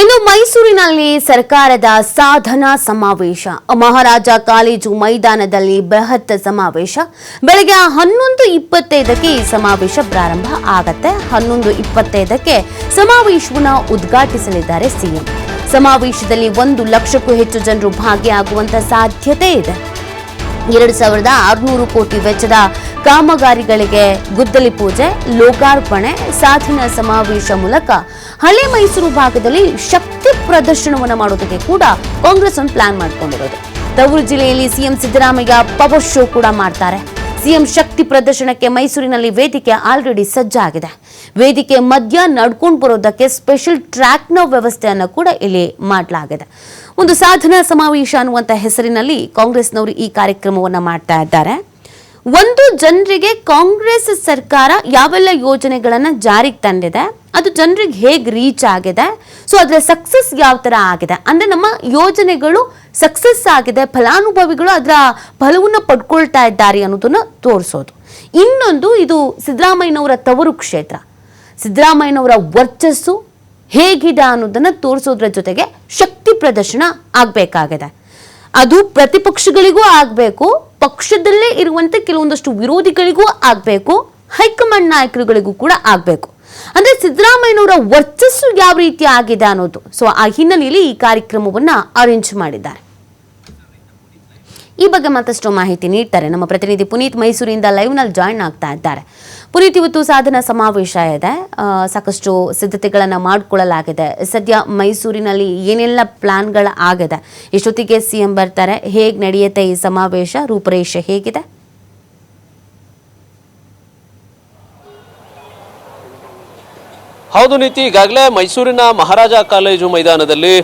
ಇನ್ನು ಮೈಸೂರಿನಲ್ಲಿ ಸರ್ಕಾರದ ಸಾಧನಾ ಸಮಾವೇಶ. ಮಹಾರಾಜ ಕಾಲೇಜು ಮೈದಾನದಲ್ಲಿ ಬೃಹತ್ ಸಮಾವೇಶ. ಬೆಳಗ್ಗೆ ಹನ್ನೊಂದು ಇಪ್ಪತ್ತೈದಕ್ಕೆ ಈ ಸಮಾವೇಶ ಪ್ರಾರಂಭ ಆಗತ್ತೆ. ಹನ್ನೊಂದು ಇಪ್ಪತ್ತೈದಕ್ಕೆ ಸಮಾವೇಶವನ್ನು ಉದ್ಘಾಟಿಸಲಿದ್ದಾರೆ ಸಿಎಂ. ಸಮಾವೇಶದಲ್ಲಿ ಒಂದು ಲಕ್ಷಕ್ಕೂ ಹೆಚ್ಚು ಜನರು ಭಾಗಿಯಾಗುವಂತ ಸಾಧ್ಯತೆ ಇದೆ. ಎರಡು ಸಾವಿರದ ಆರುನೂರು ಕೋಟಿ ವೆಚ್ಚದ ಕಾಮಗಾರಿಗಳಿಗೆ ಗುದ್ದಲಿ ಪೂಜೆ, ಲೋಕಾರ್ಪಣೆ, ಸಾಧನ ಸಮಾವೇಶ ಮೂಲಕ ಹಳೆ ಮೈಸೂರು ಭಾಗದಲ್ಲಿ ಶಕ್ತಿ ಪ್ರದರ್ಶನವನ್ನು ಮಾಡೋದಕ್ಕೆ ಕೂಡ ಕಾಂಗ್ರೆಸ್ ಒಂದು ಪ್ಲಾನ್ ಮಾಡ್ಕೊಂಡಿರೋದು. ತವರು ಜಿಲ್ಲೆಯಲ್ಲಿ ಸಿಎಂ ಸಿದ್ದರಾಮಯ್ಯ ಪವರ್ ಶೋ ಕೂಡ ಮಾಡ್ತಾರೆ. ಸಿಎಂ ಶಕ್ತಿ ಪ್ರದರ್ಶನಕ್ಕೆ ಮೈಸೂರಿನಲ್ಲಿ ವೇದಿಕೆ ಆಲ್ರೆಡಿ ಸಜ್ಜಾಗಿದೆ. ವೇದಿಕೆ ಮಧ್ಯ ನಡ್ಕೊಂಡು ಬರೋದಕ್ಕೆ ಸ್ಪೆಷಲ್ ಟ್ರ್ಯಾಕ್ನ ವ್ಯವಸ್ಥೆಯನ್ನು ಕೂಡ ಇಲ್ಲಿ ಮಾಡಲಾಗಿದೆ. ಒಂದು ಸಾಧನಾ ಸಮಾವೇಶ ಅನ್ನುವಂಥ ಹೆಸರಿನಲ್ಲಿ ಕಾಂಗ್ರೆಸ್ನವರು ಈ ಕಾರ್ಯಕ್ರಮವನ್ನು ಮಾಡ್ತಾ ಇದ್ದಾರೆ. ಒಂದು ಜನರಿಗೆ ಕಾಂಗ್ರೆಸ್ ಸರ್ಕಾರ ಯಾವೆಲ್ಲ ಯೋಜನೆಗಳನ್ನು ಜಾರಿಗೆ ತಂದಿದೆ, ಅದು ಜನರಿಗೆ ಹೇಗೆ ರೀಚ್ ಆಗಿದೆ ಸೊ ಅದರ ಸಕ್ಸಸ್ ಯಾವ ಥರ ಆಗಿದೆ, ಅಂದ್ರೆ ನಮ್ಮ ಯೋಜನೆಗಳು ಸಕ್ಸಸ್ ಆಗಿದೆ, ಫಲಾನುಭವಿಗಳು ಅದರ ಫಲವನ್ನು ಪಡ್ಕೊಳ್ತಾ ಇದ್ದಾರೆ ಅನ್ನೋದನ್ನು ತೋರಿಸೋದು. ಇನ್ನೊಂದು ಇದು ಸಿದ್ದರಾಮಯ್ಯನವರ ತವರು ಕ್ಷೇತ್ರ. ಸಿದ್ದರಾಮಯ್ಯನವರ ವರ್ಚಸ್ಸು ಹೇಗಿದೆ ಅನ್ನೋದನ್ನ ತೋರಿಸೋದ್ರ ಜೊತೆಗೆ ಶಕ್ತಿ ಪ್ರದರ್ಶನ ಆಗಬೇಕಾಗಿದೆ. ಅದು ಪ್ರತಿಪಕ್ಷಗಳಿಗೂ ಆಗಬೇಕು, ಪಕ್ಷದಲ್ಲೇ ಇರುವಂತ ಕೆಲವೊಂದಷ್ಟು ವಿರೋಧಿಗಳಿಗೂ ಆಗಬೇಕು, ಹೈಕಮಾಂಡ್ ನಾಯಕರುಗಳಿಗೂ ಕೂಡ ಆಗಬೇಕು. ಅಂದ್ರೆ ಸಿದ್ದರಾಮಯ್ಯನವರ ವರ್ಚಸ್ಸು ಯಾವ ರೀತಿ ಆಗಿದೆ ಅನ್ನೋದು. ಸೊ ಆ ಹಿನ್ನೆಲೆಯಲ್ಲಿ ಈ ಕಾರ್ಯಕ್ರಮವನ್ನ ಅರೇಂಜ್ ಮಾಡಿದ್ದಾರೆ. ಈ ಬಗ್ಗೆ ಮತ್ತಷ್ಟು ಮಾಹಿತಿ ನೀಡ್ತಾರೆ ನಮ್ಮ ಪ್ರತಿನಿಧಿ ಪುನೀತ್ ಮೈಸೂರಿಂದ ಲೈವ್ನಲ್ಲಿ ಜಾಯಿನ್ ಆಗ್ತಾ ಇದ್ದಾರೆ. ಪುನೀತ್ ಇವತ್ತು ಸಾಧನ ಸಮಾವೇಶ ಇದೆ. ಸಾಕಷ್ಟು ಸಿದ್ಧತೆಗಳನ್ನು ಮಾಡಿಕೊಳ್ಳಲಾಗಿದೆ. ಸದ್ಯ ಮೈಸೂರಿನಲ್ಲಿ ಏನೆಲ್ಲ ಪ್ಲಾನ್ಗಳು ಆಗಿದೆ? ಇಷ್ಟೊತ್ತಿಗೆ ಸಿಎಂ ಬರ್ತಾರೆ? ಹೇಗೆ ನಡೆಯುತ್ತೆ ಈ ಸಮಾವೇಶ? ರೂಪರೇಷೆ ಹೇಗಿದೆ? ಹೌದು ನೀತಿ, ಈಗಾಗಲೇ ಮೈಸೂರಿನ ಮಹಾರಾಜ ಕಾಲೇಜು ಮೈದಾನದಲ್ಲಿ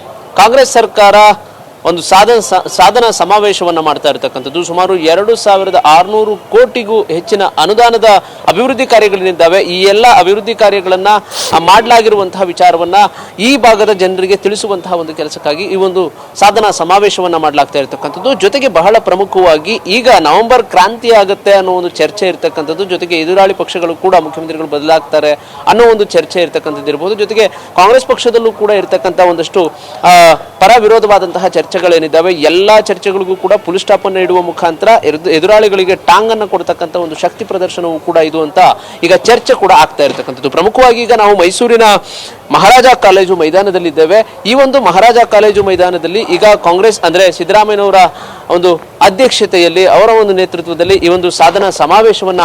ಕಾಂಗ್ರೆಸ್ ಸರ್ಕಾರ ಒಂದು ಸಾಧನ ಸಾಧನ ಸಮಾವೇಶವನ್ನು ಮಾಡ್ತಾ ಇರತಕ್ಕಂಥದ್ದು. ಸುಮಾರು ಎರಡು ಸಾವಿರದ ಆರುನೂರು ಕೋಟಿಗೂ ಹೆಚ್ಚಿನ ಅನುದಾನದ ಅಭಿವೃದ್ಧಿ ಕಾರ್ಯಗಳೇನಿದ್ದಾವೆ ಈ ಎಲ್ಲ ಅಭಿವೃದ್ಧಿ ಕಾರ್ಯಗಳನ್ನ ಮಾಡಲಾಗಿರುವಂತಹ ವಿಚಾರವನ್ನ ಈ ಭಾಗದ ಜನರಿಗೆ ತಿಳಿಸುವಂತಹ ಒಂದು ಕೆಲಸಕ್ಕಾಗಿ ಈ ಒಂದು ಸಾಧನ ಸಮಾವೇಶವನ್ನು ಮಾಡಲಾಗ್ತಾ ಇರತಕ್ಕಂಥದ್ದು. ಜೊತೆಗೆ ಬಹಳ ಪ್ರಮುಖವಾಗಿ ಈಗ ನವೆಂಬರ್ ಕ್ರಾಂತಿ ಆಗುತ್ತೆ ಅನ್ನೋ ಒಂದು ಚರ್ಚೆ ಇರತಕ್ಕಂಥದ್ದು. ಜೊತೆಗೆ ಎದುರಾಳಿ ಪಕ್ಷಗಳು ಕೂಡ ಮುಖ್ಯಮಂತ್ರಿಗಳು ಬದಲಾಗ್ತಾರೆ ಅನ್ನೋ ಒಂದು ಚರ್ಚೆ ಇರತಕ್ಕಂಥದ್ದು ಇರ್ಬೋದು ಜೊತೆಗೆ ಕಾಂಗ್ರೆಸ್ ಪಕ್ಷದಲ್ಲೂ ಕೂಡ ಇರತಕ್ಕಂಥ ಒಂದಷ್ಟು ಪರ ವಿರೋಧವಾದಂತಹ ಚರ್ಚೆಗಳೇನಿದ್ದಾವೆ, ಎಲ್ಲ ಚರ್ಚೆಗಳಿಗೂ ಕೂಡ ಫುಲ್ ಸ್ಟಾಪ್ ಅನ್ನು ಇಡುವ ಮುಖಾಂತರ ಎದುರು- ಎದುರಾಳಿಗಳಿಗೆ ಟಾಂಗ್ ಅನ್ನು ಕೊಡ್ತಕ್ಕಂಥ ಒಂದು ಶಕ್ತಿ ಪ್ರದರ್ಶನವೂ ಕೂಡ ಇದು ಅಂತ ಈಗ ಚರ್ಚೆ ಕೂಡ ಆಗ್ತಾ ಇರತಕ್ಕಂಥದ್ದು. ಪ್ರಮುಖವಾಗಿ ಈಗ ನಾವು ಮೈಸೂರಿನ ಮಹಾರಾಜ ಕಾಲೇಜು ಮೈದಾನದಲ್ಲಿದ್ದೇವೆ. ಈ ಒಂದು ಮಹಾರಾಜ ಕಾಲೇಜು ಮೈದಾನದಲ್ಲಿ ಈಗ ಕಾಂಗ್ರೆಸ್ ಅಂದ್ರೆ ಸಿದ್ದರಾಮಯ್ಯನವರ ಒಂದು ಅಧ್ಯಕ್ಷತೆಯಲ್ಲಿ ಅವರ ಒಂದು ನೇತೃತ್ವದಲ್ಲಿ ಈ ಒಂದು ಸಾಧನ ಸಮಾವೇಶವನ್ನ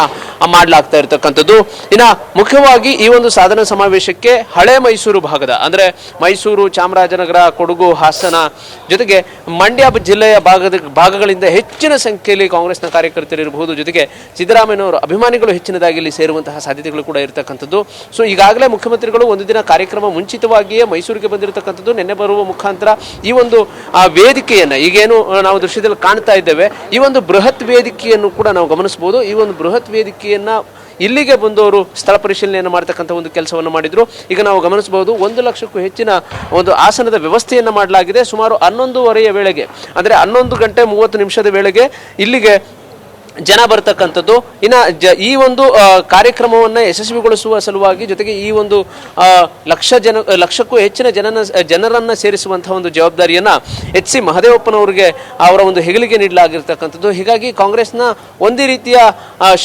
ಮಾಡಲಾಗ್ತಾ ಇರತಕ್ಕಂಥದ್ದು. ಇನ್ನ ಮುಖ್ಯವಾಗಿ ಈ ಒಂದು ಸಾಧನ ಸಮಾವೇಶಕ್ಕೆ ಹಳೆ ಮೈಸೂರು ಭಾಗದ ಅಂದ್ರೆ ಮೈಸೂರು ಚಾಮರಾಜನಗರ, ಕೊಡಗು, ಹಾಸನ ಜೊತೆಗೆ ಮಂಡ್ಯ ಜಿಲ್ಲೆಯ ಭಾಗದ ಭಾಗಗಳಿಂದ ಹೆಚ್ಚಿನ ಸಂಖ್ಯೆಯಲ್ಲಿ ಕಾಂಗ್ರೆಸ್ನ ಕಾರ್ಯಕರ್ತರು ಇರಬಹುದು. ಜೊತೆಗೆ ಸಿದ್ದರಾಮಯ್ಯನವರ ಅಭಿಮಾನಿಗಳು ಹೆಚ್ಚಿನದಾಗಿ ಇಲ್ಲಿ ಸೇರುವಂತಹ ಸಾಧ್ಯತೆಗಳು ಕೂಡ ಇರತಕ್ಕಂಥದ್ದು. ಸೊ ಈಗಾಗಲೇ ಮುಖ್ಯಮಂತ್ರಿಗಳು ಒಂದು ದಿನ ಕಾರ್ಯಕ್ರಮ ಮುಂಚಿತವಾಗಿಯೇ ಮೈಸೂರಿಗೆ ಬಂದಿರತಕ್ಕಂಥದ್ದು ನಿನ್ನೆ ಬರುವ ಮುಖಾಂತರ ಈ ಒಂದು ಆ, ವೇದಿಕೆಯನ್ನು ಈಗೇನು ನಾವು ದೃಶ್ಯದಲ್ಲಿ ಕಾಣ್ತಾ ಇದ್ದೇವೆ ಈ ಒಂದು ಬೃಹತ್ ವೇದಿಕೆಯನ್ನು ಕೂಡ ನಾವು ಗಮನಿಸಬಹುದು. ಈ ಒಂದು ಬೃಹತ್ ವೇದಿಕೆಯನ್ನು ಇಲ್ಲಿಗೆ ಬಂದವರು ಸ್ಥಳ ಪರಿಶೀಲನೆಯನ್ನು ಮಾಡ್ತಕ್ಕಂಥ ಒಂದು ಕೆಲಸವನ್ನು ಮಾಡಿದ್ರು. ಈಗ ನಾವು ಗಮನಿಸಬಹುದು ಒಂದು ಲಕ್ಷಕ್ಕೂ ಹೆಚ್ಚಿನ ಒಂದು ಆಸನದ ವ್ಯವಸ್ಥೆಯನ್ನು ಮಾಡಲಾಗಿದೆ. ಸುಮಾರು ಹನ್ನೊಂದುವರೆಯ ವೇಳೆಗೆ ಅಂದರೆ ಹನ್ನೊಂದು ಗಂಟೆ ಮೂವತ್ತು ನಿಮಿಷದ ವೇಳೆಗೆ ಇಲ್ಲಿಗೆ ಜನ ಬರ್ತಕ್ಕಂಥದ್ದು. ಇನ್ನ ಜ, ಈ ಒಂದು ಕಾರ್ಯಕ್ರಮವನ್ನು ಯಶಸ್ವಿಗೊಳಿಸುವ ಸಲುವಾಗಿ ಜೊತೆಗೆ ಈ ಒಂದು ಲಕ್ಷ ಜನ, ಲಕ್ಷಕ್ಕೂ ಹೆಚ್ಚಿನ ಜನನ, ಜನರನ್ನು ಸೇರಿಸುವಂತಹ ಒಂದು ಜವಾಬ್ದಾರಿಯನ್ನ ಎಚ್ ಸಿ ಮಹದೇವಪ್ಪನವರಿಗೆ ಅವರ ಒಂದು ಹೆಗಲಿಗೆ ನೀಡಲಾಗಿರ್ತಕ್ಕಂಥದ್ದು. ಹೀಗಾಗಿ ಕಾಂಗ್ರೆಸ್ನ ಒಂದೇ ರೀತಿಯ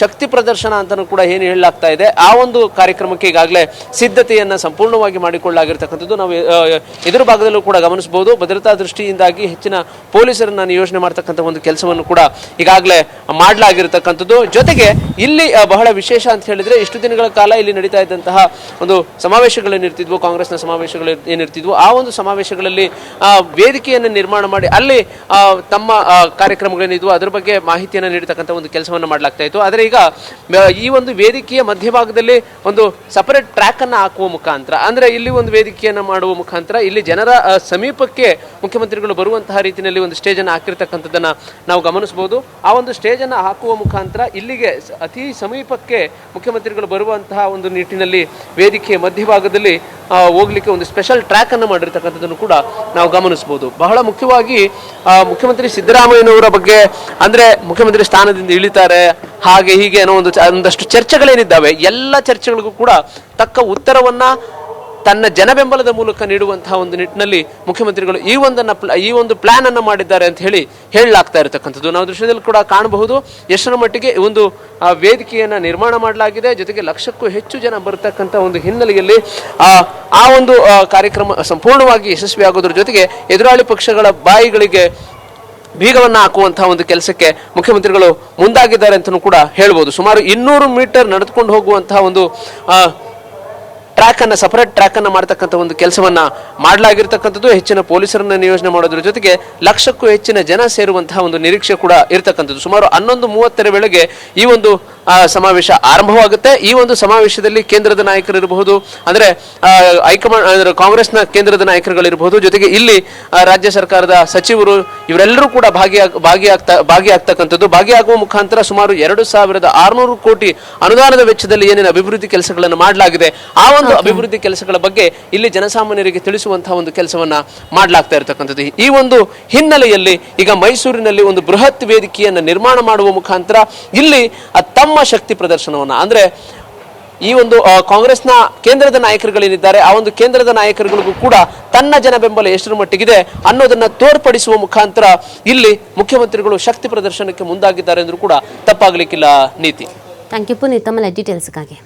ಶಕ್ತಿ ಪ್ರದರ್ಶನ ಅಂತಲೂ ಕೂಡ ಏನು ಹೇಳಲಾಗ್ತಾ ಇದೆ. ಆ ಒಂದು ಕಾರ್ಯಕ್ರಮಕ್ಕೆ ಈಗಾಗಲೇ ಸಿದ್ಧತೆಯನ್ನು ಸಂಪೂರ್ಣವಾಗಿ ಮಾಡಿಕೊಳ್ಳಲಾಗಿರ್ತಕ್ಕಂಥದ್ದು. ನಾವು ಎದುರು ಭಾಗದಲ್ಲೂ ಕೂಡ ಗಮನಿಸಬಹುದು. ಭದ್ರತಾ ದೃಷ್ಟಿಯಿಂದಾಗಿ ಹೆಚ್ಚಿನ ಪೊಲೀಸರನ್ನ ನಿಯೋಜನೆ ಮಾಡ್ತಕ್ಕಂಥ ಒಂದು ಕೆಲಸವನ್ನು ಕೂಡ ಈಗಾಗಲೇ ಮಾಡಲಾಗಿರ್ತಕ್ಕಂಥದ್ದು ಜೊತೆಗೆ ಇಲ್ಲಿ ಬಹಳ ವಿಶೇಷ ಅಂತ ಹೇಳಿದ್ರೆ ಇಷ್ಟು ದಿನಗಳ ಕಾಲ ಇಲ್ಲಿ ನಡೀತಾ ಇದ್ದಂತಹ ಒಂದು ಸಮಾವೇಶಗಳೇನಿರ್ತಿದ್ವು ಕಾಂಗ್ರೆಸ್ನ ಸಮಾವೇಶಗಳು ಏನಿರ್ತಿದ್ವು. ಆ ಒಂದು ಸಮಾವೇಶಗಳಲ್ಲಿ ವೇದಿಕೆಯನ್ನು ನಿರ್ಮಾಣ ಮಾಡಿ ಅಲ್ಲಿ ತಮ್ಮ ಕಾರ್ಯಕ್ರಮಗಳೇನಿದ್ವು, ಅದರ ಬಗ್ಗೆ ಮಾಹಿತಿಯನ್ನು ನೀಡತಕ್ಕಂಥ ಒಂದು ಕೆಲಸವನ್ನು ಮಾಡಲಾಗ್ತಾ ಇತ್ತು. ಆದರೆ ಈಗ ಈ ಒಂದು ವೇದಿಕೆಯ ಮಧ್ಯಭಾಗದಲ್ಲಿ ಒಂದು ಸಪರೇಟ್ ಟ್ರ್ಯಾಕ್ ಅನ್ನ ಹಾಕುವ ಮುಖಾಂತರ, ಅಂದ್ರೆ ಇಲ್ಲಿ ಒಂದು ವೇದಿಕೆಯನ್ನು ಮಾಡುವ ಮುಖಾಂತರ, ಇಲ್ಲಿ ಜನರ ಸಮೀಪಕ್ಕೆ ಮುಖ್ಯಮಂತ್ರಿಗಳು ಬರುವಂತಹ ರೀತಿಯಲ್ಲಿ ಒಂದು ಸ್ಟೇಜ್ ಅನ್ನು ಹಾಕಿರ್ತಕ್ಕಂಥದ್ದನ್ನ ನಾವು ಗಮನಿಸಬಹುದು. ಆ ಒಂದು ಸ್ಟೇಜ್ ಅನ್ನ ಹಾಕುವ ಮುಖಾಂತರ ಇಲ್ಲಿಗೆ ಅತಿ ಸಮೀಪಕ್ಕೆ ಮುಖ್ಯಮಂತ್ರಿಗಳು ಬರುವಂತಹ ಒಂದು ನಿಟ್ಟಿನಲ್ಲಿ ವೇದಿಕೆಯ ಮಧ್ಯಭಾಗದಲ್ಲಿ ಹೋಗ್ಲಿಕ್ಕೆ ಒಂದು ಸ್ಪೆಷಲ್ ಟ್ರ್ಯಾಕ್ ಅನ್ನು ಮಾಡಿರ್ತಕ್ಕಂಥದ್ದನ್ನು ಕೂಡ ನಾವು ಗಮನಿಸಬಹುದು. ಬಹಳ ಮುಖ್ಯವಾಗಿ ಮುಖ್ಯಮಂತ್ರಿ ಸಿದ್ದರಾಮಯ್ಯನವರ ಬಗ್ಗೆ, ಅಂದ್ರೆ ಮುಖ್ಯಮಂತ್ರಿ ಸ್ಥಾನದಿಂದ ಇಳಿತಾರೆ, ಹಾಗೆ ಹೀಗೆ ಅನ್ನೋ ಒಂದು ಒಂದಷ್ಟು ಚರ್ಚೆಗಳೇನಿದ್ದಾವೆ, ಎಲ್ಲ ಚರ್ಚೆಗಳಿಗೂ ಕೂಡ ತಕ್ಕ ಉತ್ತರವನ್ನ ತನ್ನ ಜನ ಬೆಂಬಲದ ಮೂಲಕ ನೀಡುವಂತಹ ಒಂದು ನಿಟ್ಟಿನಲ್ಲಿ ಮುಖ್ಯಮಂತ್ರಿಗಳು ಈ ಒಂದನ್ನು ಈ ಒಂದು ಪ್ಲಾನ್ ಅನ್ನು ಮಾಡಿದ್ದಾರೆ ಅಂತ ಹೇಳಿ ಹೇಳಲಾಗ್ತಾ ಇರತಕ್ಕಂಥದ್ದು. ನಾವು ದೃಶ್ಯದಲ್ಲಿ ಕೂಡ ಕಾಣಬಹುದು. ಎಷ್ಟರ ಮಟ್ಟಿಗೆ ಒಂದು ವೇದಿಕೆಯನ್ನು ನಿರ್ಮಾಣ ಮಾಡಲಾಗಿದೆ. ಜೊತೆಗೆ ಲಕ್ಷಕ್ಕೂ ಹೆಚ್ಚು ಜನ ಬರತಕ್ಕಂಥ ಒಂದು ಹಿನ್ನೆಲೆಯಲ್ಲಿ, ಆ ಒಂದು ಕಾರ್ಯಕ್ರಮ ಸಂಪೂರ್ಣವಾಗಿ ಯಶಸ್ವಿ ಆಗೋದ್ರ ಜೊತೆಗೆ ಎದುರಾಳಿ ಪಕ್ಷಗಳ ಬಾಯಿಗಳಿಗೆ ಬೀಗವನ್ನು ಹಾಕುವಂತಹ ಒಂದು ಕೆಲಸಕ್ಕೆ ಮುಖ್ಯಮಂತ್ರಿಗಳು ಮುಂದಾಗಿದ್ದಾರೆ ಅಂತಲೂ ಕೂಡ ಹೇಳ್ಬೋದು. ಸುಮಾರು ಇನ್ನೂರು ಮೀಟರ್ ನಡೆದುಕೊಂಡು ಹೋಗುವಂತಹ ಒಂದು ಟ್ರ್ಯಾಕ್ ಅನ್ನ ಸಪರೇಟ್ ಟ್ರ್ಯಾಕ್ ಮಾಡ್ತಕ್ಕಂಥ ಒಂದು ಕೆಲಸವನ್ನ ಮಾಡಲಾಗಿರ್ತಕ್ಕಂಥದ್ದು, ಹೆಚ್ಚಿನ ಪೊಲೀಸರನ್ನ ನಿಯೋಜನೆ ಮಾಡೋದ್ರ ಜೊತೆಗೆ ಲಕ್ಷಕ್ಕೂ ಹೆಚ್ಚಿನ ಜನ ಸೇರುವಂತಹ ಒಂದು ನಿರೀಕ್ಷೆ ಕೂಡ ಇರತಕ್ಕಂಥದ್ದು. ಸುಮಾರು ಹನ್ನೊಂದು ಮೂವತ್ತರ ವೇಳೆಗೆ ಈ ಒಂದು ಸಮಾವೇಶ ಆರಂಭವಾಗುತ್ತೆ. ಈ ಒಂದು ಸಮಾವೇಶದಲ್ಲಿ ಕೇಂದ್ರದ ನಾಯಕರು ಇರಬಹುದು ಅಂದ್ರೆ ಆ, ಹೈಕಮಾಂಡ್ ಅಂದ್ರೆ ಕಾಂಗ್ರೆಸ್ನ ಕೇಂದ್ರದ ನಾಯಕರುಗಳಿರಬಹುದು. ಜೊತೆಗೆ ಇಲ್ಲಿ ರಾಜ್ಯ ಸರ್ಕಾರದ ಸಚಿವರು ಇವರೆಲ್ಲರೂ ಕೂಡ ಭಾಗಿಯಾಗ ಭಾಗಿಯಾಗ್ತಾ ಭಾಗಿಯಾಗ್ತಕ್ಕಂಥದ್ದು. ಭಾಗಿಯಾಗುವ ಮುಖಾಂತರ ಸುಮಾರು ಎರಡು ಸಾವಿರದ ಆರುನೂರು ಕೋಟಿ ಅನುದಾನದ ವೆಚ್ಚದಲ್ಲಿ ಏನೇನು ಅಭಿವೃದ್ಧಿ ಕೆಲಸಗಳನ್ನು ಮಾಡಲಾಗಿದೆ ಆ ಒಂದು ಅಭಿವೃದ್ಧಿ ಕೆಲಸಗಳ ಬಗ್ಗೆ ಇಲ್ಲಿ ಜನಸಾಮಾನ್ಯರಿಗೆ ತಿಳಿಸುವಂತಹ ಒಂದು ಕೆಲಸವನ್ನ ಮಾಡಲಾಗ್ತಾ ಇರತಕ್ಕಂಥದ್ದು. ಈ ಒಂದು ಹಿನ್ನೆಲೆಯಲ್ಲಿ ಈಗ ಮೈಸೂರಿನಲ್ಲಿ ಒಂದು ಬೃಹತ್ ವೇದಿಕೆಯನ್ನು ನಿರ್ಮಾಣ ಮಾಡುವ ಮುಖಾಂತರ ಇಲ್ಲಿ ಆ ತಮ್ಮ ಶಕ್ತಿ ಪ್ರದರ್ಶನವನ್ನು. ಅಂದರೆ ಈ ಒಂದು ಕಾಂಗ್ರೆಸ್ನ ಕೇಂದ್ರದ ನಾಯಕರುಗಳೇನಿದ್ದಾರೆ, ಆ ಒಂದು ಕೇಂದ್ರದ ನಾಯಕರುಗಳಿಗೂ ಕೂಡ ತನ್ನ ಜನ ಬೆಂಬಲ ಎಷ್ಟರ ಮಟ್ಟಿಗಿದೆ ಅನ್ನೋದನ್ನ ತೋರ್ಪಡಿಸುವ ಮುಖಾಂತರ ಇಲ್ಲಿ ಮುಖ್ಯಮಂತ್ರಿಗಳು ಶಕ್ತಿ ಪ್ರದರ್ಶನಕ್ಕೆ ಮುಂದಾಗಿದ್ದಾರೆ ಅಂದರೂ ಕೂಡ ತಪ್ಪಾಗಲಿಕ್ಕಿಲ್ಲ ನೀತಿ. ಥ್ಯಾಂಕ್ ಯು ಪುನೀತ್ ತಮ್ಮ ಡೀಟೇಲ್ಸ್ಗಾಗಿ.